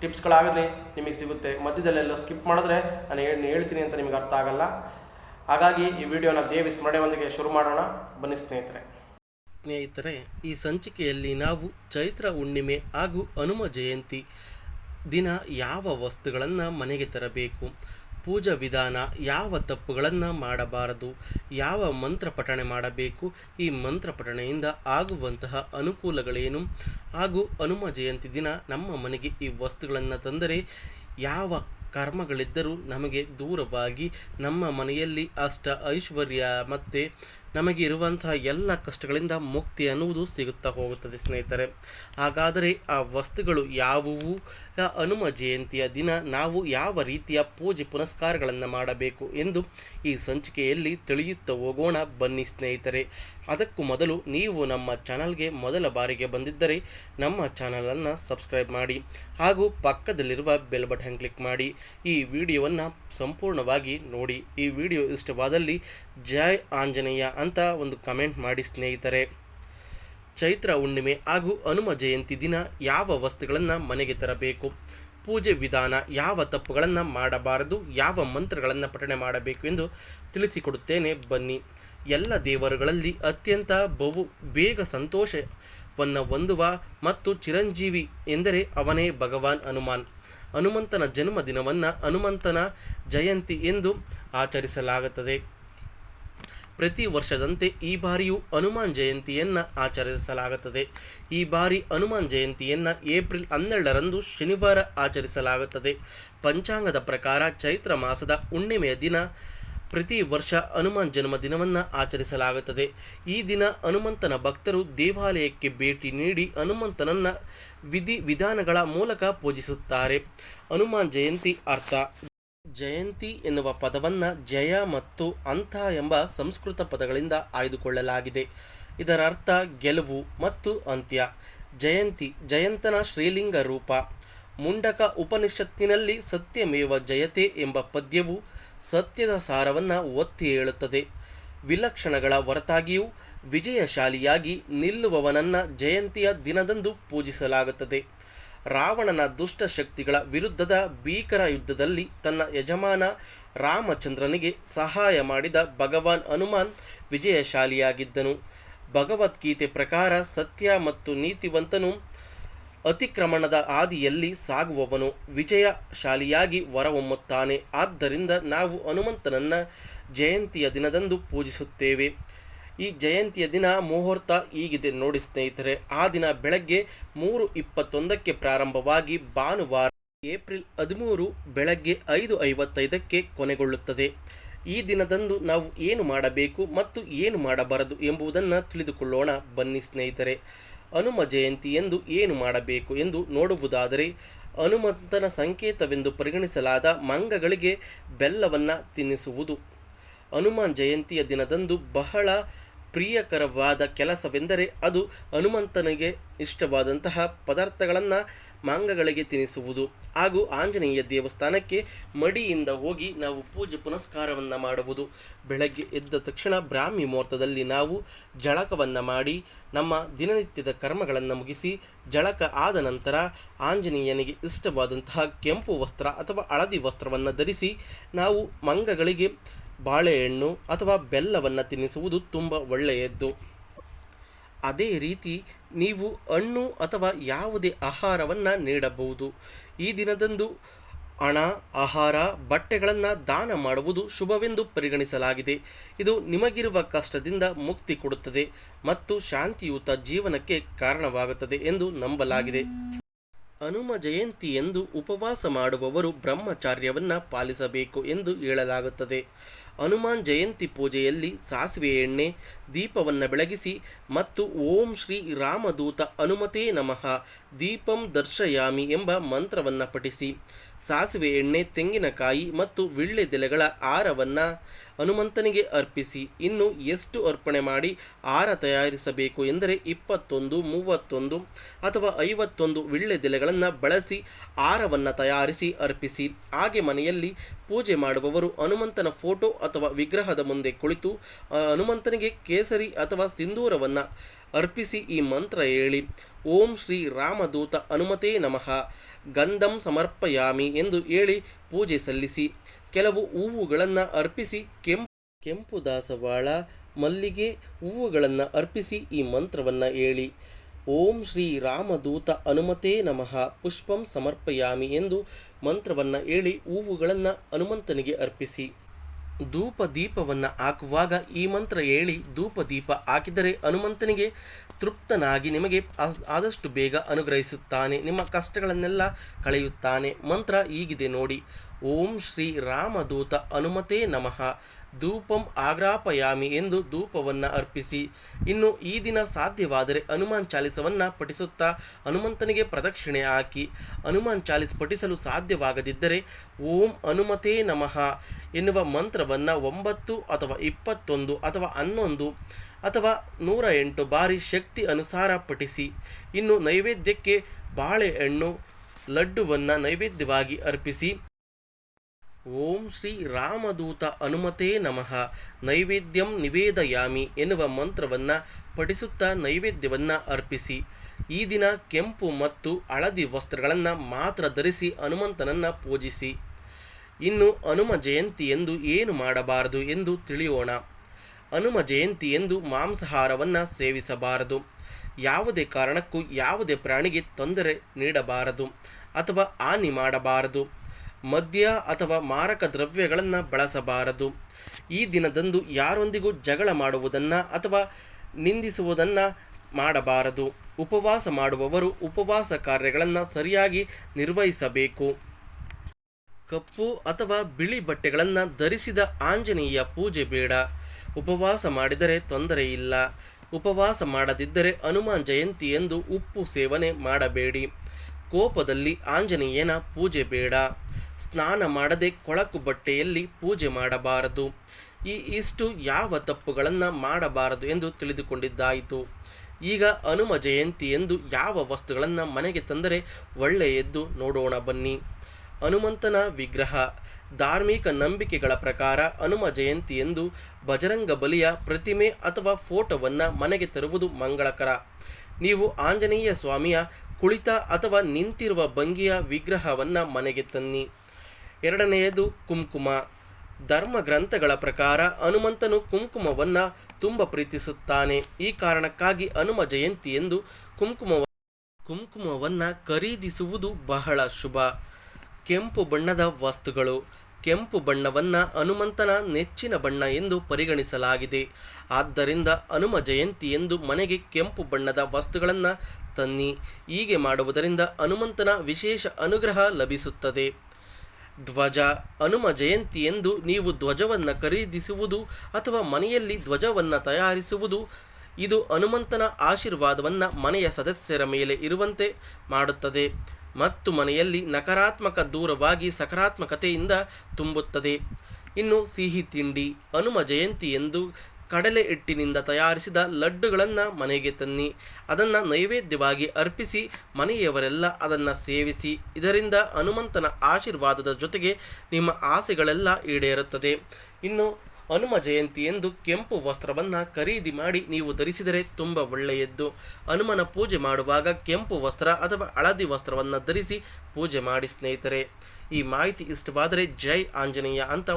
ಟಿಪ್ಸ್ಗಳಾಗಲಿ ನಿಮಗೆ ಸಿಗುತ್ತೆ. ಮಧ್ಯದಲ್ಲೆಲ್ಲ ಸ್ಕಿಪ್ ಮಾಡಿದ್ರೆ ನಾನು ಏನು ಹೇಳ್ತೀನಿ ಅಂತ ನಿಮಗೆ ಅರ್ಥ ಆಗಲ್ಲ. ಹಾಗಾಗಿ ಈ ವಿಡಿಯೋನ ದೇವಿ ಸ್ಮರಣೆಯೊಂದಿಗೆ ಶುರು ಮಾಡೋಣ. ಬನ್ನಿ ಸ್ನೇಹಿತರೆ. ಸ್ನೇಹಿತರೆ, ಈ ಸಂಚಿಕೆಯಲ್ಲಿ ನಾವು ಚೈತ್ರ ಹುಣ್ಣಿಮೆ ಹಾಗೂ ಹನುಮ ಜಯಂತಿ ದಿನ ಯಾವ ವಸ್ತುಗಳನ್ನು ಮನೆಗೆ ತರಬೇಕು? ಪೂಜಾ ವಿಧಾನ ಯಾವ ತಪ್ಪುಗಳನ್ನು ಮಾಡಬಾರದು? ಯಾವ ಮಂತ್ರ ಪಠಣೆ ಮಾಡಬೇಕು? ಈ ಮಂತ್ರ ಪಠಣೆಯಿಂದ ಆಗುವಂತಹ ಅನುಕೂಲಗಳೇನು? ಹಾಗೂ ಹನುಮ ಜಯಂತಿ ದಿನ ನಮ್ಮ ಮನೆಗೆ ಈ ವಸ್ತುಗಳನ್ನು ತಂದರೆ ಯಾವ ಕರ್ಮಗಳಿದ್ದರೂ ನಮಗೆ ದೂರವಾಗಿ ನಮ್ಮ ಮನೆಯಲ್ಲಿ ಅಷ್ಟ ಐಶ್ವರ್ಯ ಮತ್ತು ನಮಗೆ ಇರುವಂತಹ ಎಲ್ಲ ಕಷ್ಟಗಳಿಂದ ಮುಕ್ತಿ ಅನ್ನುವುದು ಸಿಗುತ್ತಾ ಹೋಗುತ್ತದೆ ಸ್ನೇಹಿತರೆ. ಹಾಗಾದರೆ ಆ ವಸ್ತುಗಳು ಯಾವುವು? ಹನುಮ ಜಯಂತಿಯ ದಿನ ನಾವು ಯಾವ ರೀತಿಯ ಪೂಜೆ ಪುನಸ್ಕಾರಗಳನ್ನು ಮಾಡಬೇಕು ಎಂದು ಈ ಸಂಚಿಕೆಯಲ್ಲಿ ತಿಳಿಯುತ್ತಾ ಹೋಗೋಣ. ಬನ್ನಿ ಸ್ನೇಹಿತರೆ. ಅದಕ್ಕೂ ಮೊದಲು ನೀವು ನಮ್ಮ ಚಾನಲ್ಗೆ ಮೊದಲ ಬಾರಿಗೆ ಬಂದಿದ್ದರೆ ನಮ್ಮ ಚಾನಲನ್ನು ಸಬ್ಸ್ಕ್ರೈಬ್ ಮಾಡಿ ಹಾಗೂ ಪಕ್ಕದಲ್ಲಿರುವ ಬೆಲ್ ಬಟನ್ ಕ್ಲಿಕ್ ಮಾಡಿ. ಈ ವಿಡಿಯೋವನ್ನು ಸಂಪೂರ್ಣವಾಗಿ ನೋಡಿ. ಈ ವಿಡಿಯೋ ಇಷ್ಟವಾದಲ್ಲಿ ಜೈ ಆಂಜನೇಯ ಅಂತ ಒಂದು ಕಮೆಂಟ್ ಮಾಡಿ ಸ್ನೇಹಿತರೆ. ಚೈತ್ರ ಹುಣ್ಣಿಮೆ ಹಾಗೂ ಹನುಮ ಜಯಂತಿ ದಿನ ಯಾವ ವಸ್ತುಗಳನ್ನು ಮನೆಗೆ ತರಬೇಕು? ಪೂಜೆ ವಿಧಾನ ಯಾವ ತಪ್ಪುಗಳನ್ನು ಮಾಡಬಾರದು? ಯಾವ ಮಂತ್ರಗಳನ್ನು ಪಠಣೆ ಮಾಡಬೇಕು ಎಂದು ತಿಳಿಸಿಕೊಡುತ್ತೇನೆ ಬನ್ನಿ. ಎಲ್ಲ ದೇವರುಗಳಲ್ಲಿ ಅತ್ಯಂತ ಬಹು ಬೇಗ ಸಂತೋಷವನ್ನು ಹೊಂದುವ ಮತ್ತು ಚಿರಂಜೀವಿ ಎಂದರೆ ಅವನೇ ಭಗವಾನ್ ಹನುಮಾನ್. ಹನುಮಂತನ ಜನ್ಮದಿನವನ್ನು ಹನುಮಂತನ ಜಯಂತಿ ಎಂದು ಆಚರಿಸಲಾಗುತ್ತದೆ. ಪ್ರತಿ ವರ್ಷದಂತೆ ಈ ಬಾರಿಯೂ ಹನುಮಾನ್ ಜಯಂತಿಯನ್ನು ಆಚರಿಸಲಾಗುತ್ತದೆ. ಈ ಬಾರಿ ಹನುಮಾನ್ ಜಯಂತಿಯನ್ನು ಏಪ್ರಿಲ್ ಹನ್ನೆರಡರಂದು ಶನಿವಾರ ಆಚರಿಸಲಾಗುತ್ತದೆ. ಪಂಚಾಂಗದ ಪ್ರಕಾರ ಚೈತ್ರ ಮಾಸದ ಹುಣ್ಣಿಮೆಯ ದಿನ ಪ್ರತಿ ವರ್ಷ ಹನುಮಾನ್ ಜನ್ಮದಿನವನ್ನು ಆಚರಿಸಲಾಗುತ್ತದೆ. ಈ ದಿನ ಹನುಮಂತನ ಭಕ್ತರು ದೇವಾಲಯಕ್ಕೆ ಭೇಟಿ ನೀಡಿ ಹನುಮಂತನನ್ನ ವಿಧಿ ವಿಧಾನಗಳ ಮೂಲಕ ಪೂಜಿಸುತ್ತಾರೆ. ಹನುಮಾನ್ ಜಯಂತಿ ಅರ್ಥ ಜಯಂತಿ ಎನ್ನುವ ಪದವನ್ನು ಜಯ ಮತ್ತು ಅಂಥ ಎಂಬ ಸಂಸ್ಕೃತ ಪದಗಳಿಂದ ಆಯ್ದುಕೊಳ್ಳಲಾಗಿದೆ. ಇದರ ಅರ್ಥ ಗೆಲುವು ಮತ್ತು ಅಂತ್ಯ. ಜಯಂತಿ ಜಯಂತನ ಶ್ರೀಲಿಂಗ ರೂಪ. ಮುಂಡಕ ಉಪನಿಷತ್ತಿನಲ್ಲಿ ಸತ್ಯಮೇವ ಜಯತೆ ಎಂಬ ಪದ್ಯವು ಸತ್ಯದ ಸಾರವನ್ನು ಒತ್ತಿ ಹೇಳುತ್ತದೆ. ವಿಲಕ್ಷಣಗಳ ಹೊರತಾಗಿಯೂ ವಿಜಯಶಾಲಿಯಾಗಿ ನಿಲ್ಲುವವನನ್ನ ಜಯಂತಿಯ ದಿನದಂದು ಪೂಜಿಸಲಾಗುತ್ತದೆ. ರಾವಣನ ದುಷ್ಟ ಶಕ್ತಿಗಳ ವಿರುದ್ಧದ ಭೀಕರ ಯುದ್ಧದಲ್ಲಿ ತನ್ನ ಯಜಮಾನ ರಾಮಚಂದ್ರನಿಗೆ ಸಹಾಯ ಮಾಡಿದ ಭಗವಾನ್ ಹನುಮಾನ್ ವಿಜಯಶಾಲಿಯಾಗಿದ್ದನು. ಭಗವದ್ಗೀತೆ ಪ್ರಕಾರ ಸತ್ಯ ಮತ್ತು ನೀತಿವಂತನು ಅತಿಕ್ರಮಣದ ಆದಿಯಲ್ಲಿ ಸಾಗುವವನು. ವಿಜಯಶಾಲಿಯಾಗಿ ಹೊರಹೊಮ್ಮುತ್ತಾನೆ ಆದ್ದರಿಂದ ನಾವು ಹನುಮಂತನನ್ನ ಜಯಂತಿಯ ದಿನದಂದು ಪೂಜಿಸುತ್ತೇವೆ. ಈ ಜಯಂತಿಯ ದಿನ ಮುಹೂರ್ತ ಈಗಿದೆ ನೋಡಿ ಸ್ನೇಹಿತರೆ. ಆ ದಿನ ಬೆಳಗ್ಗೆ ಮೂರು ಇಪ್ಪತ್ತೊಂದಕ್ಕೆ ಪ್ರಾರಂಭವಾಗಿ ಭಾನುವಾರ ಏಪ್ರಿಲ್ ಹದಿಮೂರು ಬೆಳಗ್ಗೆ ಐದು ಐವತ್ತೈದಕ್ಕೆ ಕೊನೆಗೊಳ್ಳುತ್ತದೆ. ಈ ದಿನದಂದು ನಾವು ಏನು ಮಾಡಬೇಕು ಮತ್ತು ಏನು ಮಾಡಬಾರದು ಎಂಬುದನ್ನು ತಿಳಿದುಕೊಳ್ಳೋಣ. ಬನ್ನಿ ಸ್ನೇಹಿತರೆ. ಹನುಮ ಜಯಂತಿ ಎಂದು ಏನು ಮಾಡಬೇಕು ಎಂದು ನೋಡುವುದಾದರೆ, ಹನುಮಂತನ ಸಂಕೇತವೆಂದು ಪರಿಗಣಿಸಲಾದ ಮಂಗಗಳಿಗೆ ಬೆಲ್ಲವನ್ನು ತಿನ್ನಿಸುವುದು. ಹನುಮಾನ್ ಜಯಂತಿಯ ದಿನದಂದು ಬಹಳ ಪ್ರಿಯಕರವಾದ ಕೆಲಸವೆಂದರೆ ಅದು ಹನುಮಂತನಿಗೆ ಇಷ್ಟವಾದಂತಹ ಪದಾರ್ಥಗಳನ್ನು ಮಾಂಗಗಳಿಗೆ ತಿನ್ನಿಸುವುದು ಹಾಗೂ ಆಂಜನೇಯ ದೇವಸ್ಥಾನಕ್ಕೆ ಮಡಿಯಿಂದ ಹೋಗಿ ನಾವು ಪೂಜೆ ಪುನಸ್ಕಾರವನ್ನು ಮಾಡುವುದು. ಬೆಳಗ್ಗೆ ಎದ್ದ ತಕ್ಷಣ ಬ್ರಾಹ್ಮಿ ಮುಹೂರ್ತದಲ್ಲಿ ನಾವು ಜಳಕವನ್ನು ಮಾಡಿ ನಮ್ಮ ದಿನನಿತ್ಯದ ಕರ್ಮಗಳನ್ನು ಮುಗಿಸಿ ಜಳಕ ಆದ ನಂತರ ಆಂಜನೇಯನಿಗೆ ಇಷ್ಟವಾದಂತಹ ಕೆಂಪು ವಸ್ತ್ರ ಅಥವಾ ಹಳದಿ ವಸ್ತ್ರವನ್ನು ಧರಿಸಿ ನಾವು ಮಂಗಗಳಿಗೆ ಬಾಳೆಹಣ್ಣು ಅಥವಾ ಬೆಲ್ಲವನ್ನು ತಿನ್ನಿಸುವುದು ತುಂಬ ಒಳ್ಳೆಯದ್ದು. ಅದೇ ರೀತಿ ನೀವು ಹಣ್ಣು ಅಥವಾ ಯಾವುದೇ ಆಹಾರವನ್ನು ನೀಡಬಹುದು. ಈ ದಿನದಂದು ಹಣ, ಆಹಾರ, ಬಟ್ಟೆಗಳನ್ನು ದಾನ ಮಾಡುವುದು ಶುಭವೆಂದು ಪರಿಗಣಿಸಲಾಗಿದೆ. ಇದು ನಿಮಗಿರುವ ಕಷ್ಟದಿಂದ ಮುಕ್ತಿ ಕೊಡುತ್ತದೆ ಮತ್ತು ಶಾಂತಿಯುತ ಜೀವನಕ್ಕೆ ಕಾರಣವಾಗುತ್ತದೆ ಎಂದು ನಂಬಲಾಗಿದೆ. ಹನುಮ ಜಯಂತಿ ಎಂದು ಉಪವಾಸ ಮಾಡುವವರು ಬ್ರಹ್ಮಚಾರ್ಯವನ್ನು ಪಾಲಿಸಬೇಕು ಎಂದು ಹೇಳಲಾಗುತ್ತದೆ. ಹನುಮಾನ್ ಜಯಂತಿ ಪೂಜೆಯಲ್ಲಿ ಸಾಸಿವೆ ಎಣ್ಣೆ, ದೀಪವನ್ನು ಬೆಳಗಿಸಿ ಮತ್ತು ಓಂ ಶ್ರೀ ರಾಮದೂತ ಹನುಮತೇ ನಮಃ, ದೀಪಂ ದರ್ಶಯಾಮಿ ಎಂಬ ಮಂತ್ರವನ್ನು ಪಠಿಸಿ. ಸಾಸಿವೆ ಎಣ್ಣೆ, ತೆಂಗಿನಕಾಯಿ ಮತ್ತು ವಿಳ್ಳೆದೆಲೆಗಳ ಆರವನ್ನು ಹನುಮಂತನಿಗೆ ಅರ್ಪಿಸಿ. ಇನ್ನು ಎಷ್ಟು ಅರ್ಪಣೆ ಮಾಡಿ ಆರ ತಯಾರಿಸಬೇಕು ಎಂದರೆ ಇಪ್ಪತ್ತೊಂದು, ಮೂವತ್ತೊಂದು ಅಥವಾ ಐವತ್ತೊಂದು ವಿಳ್ಳೆದೆಲೆಗಳನ್ನು ಬಳಸಿ ಆರವನ್ನು ತಯಾರಿಸಿ ಅರ್ಪಿಸಿ. ಹಾಗೆ ಮನೆಯಲ್ಲಿ ಪೂಜೆ ಮಾಡುವವರು ಹನುಮಂತನ ಫೋಟೋ ಅಥವಾ ವಿಗ್ರಹದ ಮುಂದೆ ಕುಳಿತು ಹನುಮಂತನಿಗೆ ಕೇಸರಿ ಅಥವಾ ಸಿಂಧೂರವನ್ನು ಅರ್ಪಿಸಿ ಈ ಮಂತ್ರ ಹೇಳಿ, ಓಂ ಶ್ರೀ ರಾಮದೂತ ಹನುಮತೇ ನಮಃ, ಗಂಧಂ ಸಮರ್ಪಯಾಮಿ ಎಂದು ಹೇಳಿ ಪೂಜೆ ಸಲ್ಲಿಸಿ, ಕೆಲವು ಹೂವುಗಳನ್ನು ಅರ್ಪಿಸಿ, ಕೆಂಪು ಕೆಂಪು ದಾಸವಾಳ, ಮಲ್ಲಿಗೆ ಹೂವುಗಳನ್ನು ಅರ್ಪಿಸಿ ಈ ಮಂತ್ರವನ್ನು ಹೇಳಿ, ಓಂ ಶ್ರೀ ರಾಮದೂತ ಹನುಮತೇ ನಮಃ, ಪುಷ್ಪಂ ಸಮರ್ಪಯಾಮಿ ಎಂದು ಮಂತ್ರವನ್ನು ಹೇಳಿ ಹೂವುಗಳನ್ನು ಹನುಮಂತನಿಗೆ ಅರ್ಪಿಸಿ ಧೂಪ ದೀಪವನ್ನು ಹಾಕುವಾಗ ಈ ಮಂತ್ರ ಹೇಳಿ ಧೂಪ ದೀಪ ಹಾಕಿದರೆ ಹನುಮಂತನಿಗೆ ತೃಪ್ತನಾಗಿ ನಿಮಗೆ ಆದಷ್ಟು ಬೇಗ ಅನುಗ್ರಹಿಸುತ್ತಾನೆ, ನಿಮ್ಮ ಕಷ್ಟಗಳನ್ನೆಲ್ಲ ಕಳೆಯುತ್ತಾನೆ. ಮಂತ್ರ ಹೀಗಿದೆ ನೋಡಿ. ಓಂ ಶ್ರೀ ರಾಮದೂತ ಹನುಮತೆ ನಮಃ. ಧೂಪಂ ಆಗ್ರಾಪಯಾಮಿ ಎಂದು ಧೂಪವನ್ನು ಅರ್ಪಿಸಿ. ಇನ್ನು ಈ ದಿನ ಸಾಧ್ಯವಾದರೆ ಹನುಮಾನ್ ಚಾಲಿಸವನ್ನು ಪಠಿಸುತ್ತಾ ಹನುಮಂತನಿಗೆ ಪ್ರದಕ್ಷಿಣೆ ಹಾಕಿ. ಹನುಮಾನ್ ಚಾಲಿಸ್ ಪಠಿಸಲು ಸಾಧ್ಯವಾಗದಿದ್ದರೆ ಓಂ ಅನುಮತೇ ನಮಃ ಎನ್ನುವ ಮಂತ್ರವನ್ನು ಒಂಬತ್ತು ಅಥವಾ ಇಪ್ಪತ್ತೊಂದು ಅಥವಾ ಹನ್ನೊಂದು ಅಥವಾ ನೂರ ಎಂಟು ಬಾರಿ ಶಕ್ತಿ ಅನುಸಾರ ಪಠಿಸಿ. ಇನ್ನು ನೈವೇದ್ಯಕ್ಕೆ ಬಾಳೆಹಣ್ಣು, ಲಡ್ಡುವನ್ನು ನೈವೇದ್ಯವಾಗಿ ಅರ್ಪಿಸಿ. ಓಂ ಶ್ರೀ ರಾಮದೂತ ಹನುಮತೇ ನಮಃ. ನೈವೇದ್ಯಂ ನಿವೇದಯಾಮಿ ಎನ್ನುವ ಮಂತ್ರವನ್ನು ಪಠಿಸುತ್ತಾ ನೈವೇದ್ಯವನ್ನು ಅರ್ಪಿಸಿ. ಈ ದಿನ ಕೆಂಪು ಮತ್ತು ಹಳದಿ ವಸ್ತ್ರಗಳನ್ನು ಮಾತ್ರ ಧರಿಸಿ ಹನುಮಂತನನ್ನು ಪೂಜಿಸಿ. ಇನ್ನು ಹನುಮ ಜಯಂತಿ ಎಂದು ಏನು ಮಾಡಬಾರದು ಎಂದು ತಿಳಿಯೋಣ. ಹನುಮ ಜಯಂತಿ ಎಂದು ಮಾಂಸಾಹಾರವನ್ನು ಸೇವಿಸಬಾರದು. ಯಾವುದೇ ಕಾರಣಕ್ಕೂ ಯಾವುದೇ ಪ್ರಾಣಿಗೆ ತೊಂದರೆ ನೀಡಬಾರದು ಅಥವಾ ಹಾನಿ ಮಾಡಬಾರದು. ಮದ್ಯ ಅಥವಾ ಮಾರಕ ದ್ರವ್ಯಗಳನ್ನು ಬಳಸಬಾರದು. ಈ ದಿನದಂದು ಯಾರೊಂದಿಗೂ ಜಗಳ ಮಾಡುವುದನ್ನು ಅಥವಾ ನಿಂದಿಸುವುದನ್ನು ಮಾಡಬಾರದು. ಉಪವಾಸ ಮಾಡುವವರು ಉಪವಾಸ ಕಾರ್ಯಗಳನ್ನು ಸರಿಯಾಗಿ ನಿರ್ವಹಿಸಬೇಕು. ಕಪ್ಪು ಅಥವಾ ಬಿಳಿ ಬಟ್ಟೆಗಳನ್ನು ಧರಿಸಿದ ಆಂಜನೇಯ ಪೂಜೆ ಬೇಡ. ಉಪವಾಸ ಮಾಡಿದರೆ ತೊಂದರೆ ಇಲ್ಲ. ಉಪವಾಸ ಮಾಡದಿದ್ದರೆ ಹನುಮಾನ್ ಜಯಂತಿ ಎಂದು ಉಪ್ಪು ಸೇವನೆ ಮಾಡಬೇಡಿ. ಕೋಪದಲ್ಲಿ ಆಂಜನೇಯನ ಪೂಜೆ ಬೇಡ. ಸ್ನಾನ ಮಾಡದೆ ಕೊಳಕು ಬಟ್ಟೆಯಲ್ಲಿ ಪೂಜೆ ಮಾಡಬಾರದು. ಈ ಇಷ್ಟು ಯಾವ ತಪ್ಪುಗಳನ್ನು ಮಾಡಬಾರದು ಎಂದು ತಿಳಿದುಕೊಂಡಿದ್ದಾಯಿತು. ಈಗ ಹನುಮ ಜಯಂತಿ ಎಂದು ಯಾವ ವಸ್ತುಗಳನ್ನು ಮನೆಗೆ ತಂದರೆ ಒಳ್ಳೆಯದ್ದು ನೋಡೋಣ ಬನ್ನಿ. ಹನುಮಂತನ ವಿಗ್ರಹ, ಧಾರ್ಮಿಕ ನಂಬಿಕೆಗಳ ಪ್ರಕಾರ ಹನುಮ ಜಯಂತಿ ಎಂದು ಬಜರಂಗ ಬಲಿಯ ಪ್ರತಿಮೆ ಅಥವಾ ಫೋಟೋವನ್ನು ಮನೆಗೆ ತರುವುದು ಮಂಗಳಕರ. ನೀವು ಆಂಜನೇಯ ಸ್ವಾಮಿಯ ಕುಳಿತ ಅಥವಾ ನಿಂತಿರುವ ಭಂಗಿಯ ವಿಗ್ರಹವನ್ನು ಮನೆಗೆ ತನ್ನಿ. ಎರಡನೆಯದು ಕುಂಕುಮ. ಧರ್ಮ ಗ್ರಂಥಗಳ ಪ್ರಕಾರ ಹನುಮಂತನು ಕುಂಕುಮವನ್ನು ತುಂಬ ಪ್ರೀತಿಸುತ್ತಾನೆ. ಈ ಕಾರಣಕ್ಕಾಗಿ ಹನುಮ ಜಯಂತಿ ಎಂದು ಕುಂಕುಮ ಕುಂಕುಮವನ್ನು ಖರೀದಿಸುವುದು ಬಹಳ ಶುಭ. ಕೆಂಪು ಬಣ್ಣದ ವಸ್ತುಗಳು. ಕೆಂಪು ಬಣ್ಣವನ್ನು ಹನುಮಂತನ ನೆಚ್ಚಿನ ಬಣ್ಣ ಎಂದು ಪರಿಗಣಿಸಲಾಗಿದೆ. ಆದ್ದರಿಂದ ಹನುಮ ಜಯಂತಿ ಎಂದು ಮನೆಗೆ ಕೆಂಪು ಬಣ್ಣದ ವಸ್ತುಗಳನ್ನು ತನ್ನಿ. ಹೀಗೆ ಮಾಡುವುದರಿಂದ ಹನುಮಂತನ ವಿಶೇಷ ಅನುಗ್ರಹ ಲಭಿಸುತ್ತದೆ. ಧ್ವಜ ಹನುಮ ಜಯಂತಿ ಎಂದು ನೀವು ಧ್ವಜವನ್ನು ಖರೀದಿಸುವುದು ಅಥವಾ ಮನೆಯಲ್ಲಿ ಧ್ವಜವನ್ನು ತಯಾರಿಸುವುದು, ಇದು ಹನುಮಂತನ ಆಶೀರ್ವಾದವನ್ನು ಮನೆಯ ಸದಸ್ಯರ ಮೇಲೆ ಇರುವಂತೆ ಮಾಡುತ್ತದೆ ಮತ್ತು ಮನೆಯಲ್ಲಿ ನಕಾರಾತ್ಮಕ ದೂರವಾಗಿ ಸಕಾರಾತ್ಮಕತೆಯಿಂದ ತುಂಬುತ್ತದೆ. ಇನ್ನು ಸಿಹಿ ತಿಂಡಿ ಹನುಮ ಜಯಂತಿ ಎಂದು ಕಡಲೆ ಹಿಟ್ಟಿನಿಂದ ತಯಾರಿಸಿದ ಲಡ್ಡುಗಳನ್ನು ಮನೆಗೆ ತನ್ನಿ. ಅದನ್ನು ನೈವೇದ್ಯವಾಗಿ ಅರ್ಪಿಸಿ ಮನೆಯವರೆಲ್ಲ ಅದನ್ನು ಸೇವಿಸಿ. ಇದರಿಂದ ಹನುಮಂತನ ಆಶೀರ್ವಾದದ ಜೊತೆಗೆ ನಿಮ್ಮ ಆಸೆಗಳೆಲ್ಲ ಈಡೇರುತ್ತದೆ. ಇನ್ನು ಹನುಮ ಜಯಂತಿ ಎಂದು ಕೆಂಪು ವಸ್ತ್ರವನ್ನು ಖರೀದಿ ಮಾಡಿ ನೀವು ಧರಿಸಿದರೆ ತುಂಬ ಒಳ್ಳೆಯದ್ದು. ಹನುಮನ ಪೂಜೆ ಮಾಡುವಾಗ ಕೆಂಪು ವಸ್ತ್ರ ಅಥವಾ ಹಳದಿ ವಸ್ತ್ರವನ್ನು ಧರಿಸಿ ಪೂಜೆ ಮಾಡಿ ಸ್ನೇಹಿತರೆ. ಈ ಮಾಹಿತಿ ಇಷ್ಟವಾದರೆ ಜೈ ಆಂಜನೇಯ ಅಂತ